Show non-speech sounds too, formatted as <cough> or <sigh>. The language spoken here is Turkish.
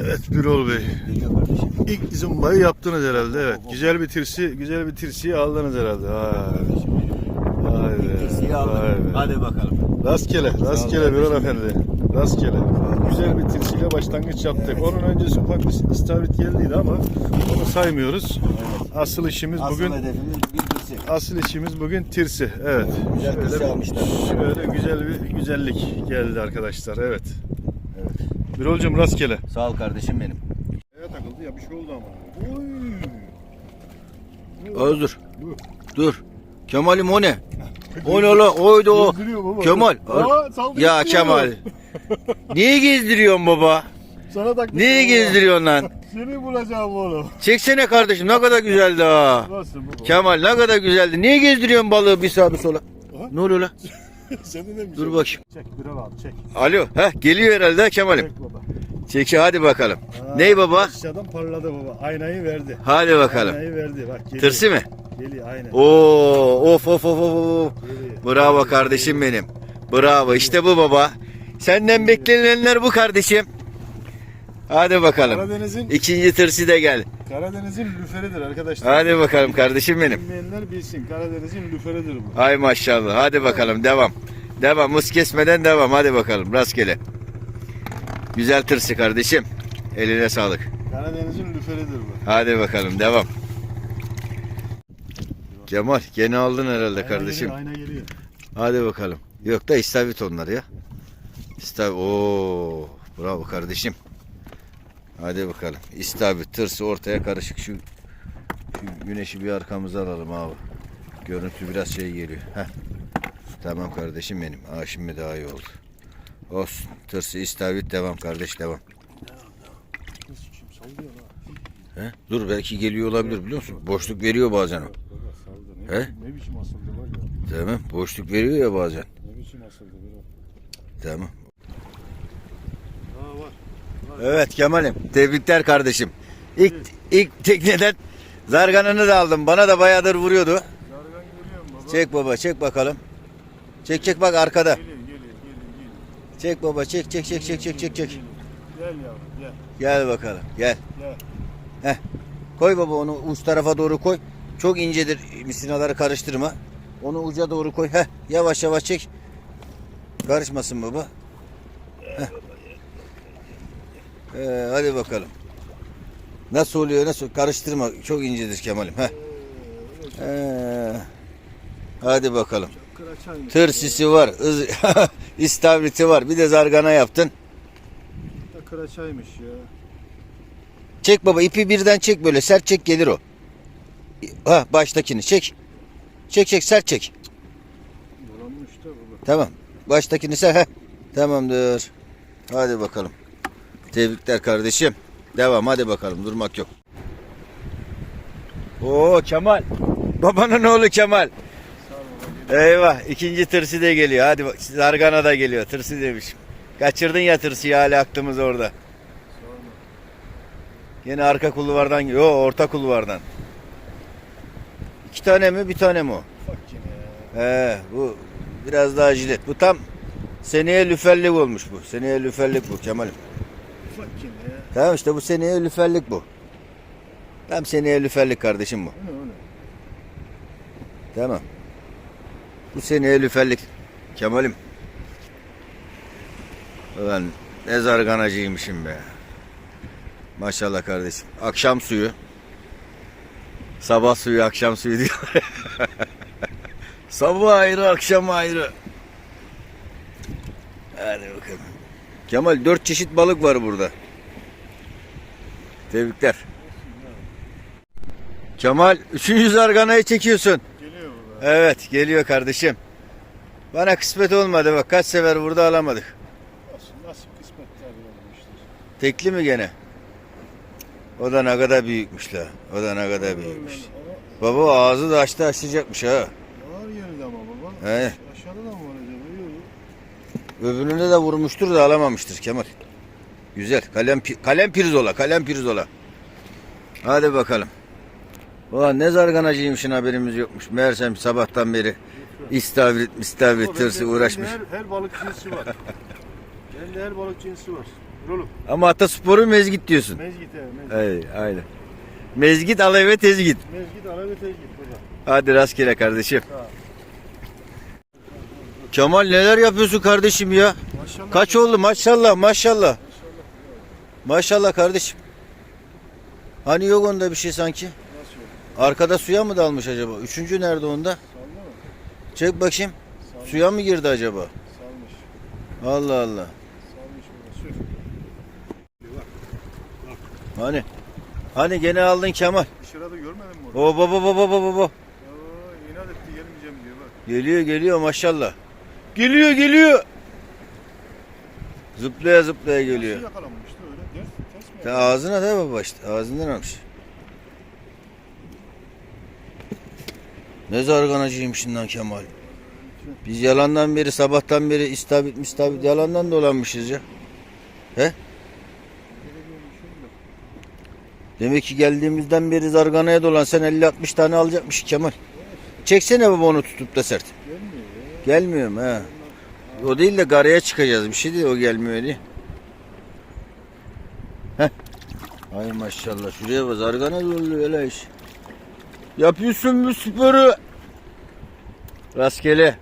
Evet Birol Bey. İlk zımbayı yaptınız herhalde evet. Güzel bir tirsi, güzel bir tirsiyi aldınız herhalde. Ha. Vay be. Tirsiyi aldım. Hadi bakalım. Rastgele, rastgele Birol Efendi. Rastgele. Güzel bir tirsiyle başlangıç yaptık. Onun öncesi ufak bir istavrit geldiydi ama onu saymıyoruz. Asıl işimiz Asıl bugün hedefimiz bir tirsi. asıl işimiz bugün tirsi. Evet. Güzel tirsi Şöyle, almışlar. şöyle güzel bir güzellik geldi arkadaşlar. Evet. Evet. Birolcum rastgele. Sağ ol kardeşim benim. Neye takıldı ya bir şey oldu ama. Az dur. Dur. Kemal'im o ne? <laughs> O ne lan? Oydu o. Kemal. Aa, Ya. Kemal. <laughs> Niye gezdiriyorsun baba? Sana takmış. Niye gezdiriyorsun lan? <laughs> Seni bulacağım oğlum. Çeksene kardeşim ne kadar güzeldi ha. Nasıl baba? Kemal ne kadar güzeldi. Niye gezdiriyorsun balığı bir sağa bir sola? Aha. Ne oluyor lan? <laughs> Senin de mi? Dur bakayım. Çek Birol abi çek. Alo. Heh geliyor herhalde Kemal'im. Çek baba. Çeki hadi bakalım. Aa, Ney baba? Aşağıdan parladı baba. Aynayı verdi. Hadi bakalım. Aynayı verdi. Bak geliyor. Tırsı mı? Geliyor aynen. Oo, of of of of. Geliyor. Bravo kardeşim benim. Bravo işte bu baba. Senden beklenilenler bu kardeşim. Hadi bakalım. Karadeniz'in İkinci tırsı da gel. Karadeniz'in lüferidir arkadaşlar. Hadi bakalım kardeşim benim. Bilmeyenler bilsin. Karadeniz'in lüferidir bu. Ay maşallah. Hadi bakalım devam. Devam. Mız kesmeden devam. Hadi bakalım. Rastgele. Güzel tırsı kardeşim. Eline sağlık. Karadeniz'in lüferidir bu. Hadi bakalım devam. Kemal gene aldın herhalde Ayna kardeşim. Geliyor, ayna geliyor. Hadi bakalım. Yok da istavrit onlar ya. İstavrit. Oo, bravo kardeşim. Hadi bakalım. İstavrit tırsı ortaya karışık şu, şu güneşi bir arkamıza alalım abi. Görüntü biraz şey geliyor. Heh. Tamam kardeşim benim. Aa şimdi daha iyi oldu. Olsun. Tırsı istavrit devam kardeş devam. He? Dur belki geliyor olabilir biliyor musun? Boşluk veriyor bazen o. He? biçim, ne biçim asıldı var ya. Tamam. Boşluk veriyor ya bazen. Ne biçim asıldı Birol. Tamam. Evet Kemal'im. Tebrikler kardeşim. İlk, ilk tekneden zarganını da aldım. Bana da bayağıdır vuruyordu. Zargan geliyor mu baba? Çek baba çek bakalım. Çek çek bak arkada. Geliyor geliyor geliyor. geliyor. Çek baba çek çek çek çek çek çek çek. Gel yavrum gel. Gel bakalım gel. Gel. Koy baba onu uç tarafa doğru koy. Çok incedir misinaları karıştırma. Onu uca doğru koy. Heh, yavaş yavaş çek. Karışmasın baba. Heh. Ee, hadi bakalım. Nasıl oluyor nasıl? Karıştırma. Çok incedir Kemal'im. Heh. Ee, hadi bakalım. Tır sisi var. ız- <laughs> istavriti var. Bir de zargana yaptın. Kıraçaymış ya. Çek baba ipi birden çek böyle sert çek gelir o. Ha baştakini çek. Çek çek sert çek. Bulanmış da baba. Tamam. Baştakini sen heh. Tamamdır. Hadi bakalım. Tebrikler kardeşim. Devam hadi bakalım durmak yok. Oo Kemal. Babanın oğlu Kemal. Eyvah ikinci tırsı da geliyor. Hadi bak Zargana da geliyor. Tırsı demiş. Kaçırdın ya tırsı hala aklımız orada. Yine arka kulvardan geliyor. Yo orta kulvardan. İki tane mi bir tane mi o? He bu biraz daha jilet. Bu tam seneye lüferlik olmuş bu. Seneye lüferlik bu Kemal'im. Tamam işte bu seneye lüferlik bu. Tam seneye lüferlik kardeşim bu. O ne? Tamam. Bu seneye lüferlik. Kemal'im. Ulan ne zarganacıymışım be. Maşallah kardeşim. Akşam suyu. Sabah suyu, akşam suyu diyor. <laughs> Sabah ayrı, akşam ayrı. Hadi bakalım. Kemal dört çeşit balık var burada. Tebrikler. Kemal üçüncü zarganayı çekiyorsun. Geliyor. Evet geliyor kardeşim. Bana kısmet olmadı bak kaç sefer burada alamadık. Nasıl, nasıl kısmetler olmuştur. Tekli mi gene? O da ne kadar büyükmüş la. O da ne kadar büyükmüş. Baba ağzı da açtı açacakmış ha. var yerinde ama baba. He. Aşağıda da mı var acaba? Yok. Öbüründe de vurmuştur da alamamıştır Kemal. Güzel. Kalem, kalem pirzola. Kalem pirzola. Hadi bakalım. Ulan ne zarganacıymışın haberimiz yokmuş. Meğersem sabahtan beri istavrit, mistavrit, tırsı uğraşmış. Her, her balık cinsi var. <laughs> Bende her balık cinsi var. Oğlum. Ama Ataspor'u mezgit diyorsun. Mezgit he. Mezgit. Evet, aynen. Mezgit al eve tez git. Mezgit ara ve tezgit burada. Hadi rastgele kardeşim. Kemal neler yapıyorsun kardeşim ya? Maşallah. Kaç oldu maşallah maşallah. Maşallah kardeşim. Hani yok onda bir şey sanki? Nasıl yok? Arkada suya mı dalmış acaba? Üçüncü nerede onda? Salma mı? Çek bakayım. Salmış. Suya mı girdi acaba? Salmış. Allah Allah. Salmış burada. Sür. Hani? Hani gene aldın Kemal. Dışarıda görmedin mi orada? O baba baba baba baba. İnat etti gelmeyeceğim diyor bak. Geliyor geliyor maşallah. Geliyor geliyor. Zıplaya zıplaya geliyor. Nasıl yakalanmıştı öyle? Ters, ters mi? Ta ağzına da baba işte. Ağzından almış. Ne zarganacıymışsın lan Kemal. Biz yalandan beri sabahtan beri istavrit mistavrit yalandan dolanmışız ya. He? Demek ki geldiğimizden beri zarganaya dolan sen 50-60 tane alacakmış Kemal. Çeksene baba onu tutup da sert. Gelmiyor ya. Gelmiyor mu ha? O değil de garaya çıkacağız. Bir şey değil o gelmiyor diye. Ay maşallah şuraya bak zargana doluyor öyle iş. Yapıyorsun bu sporu. Rastgele.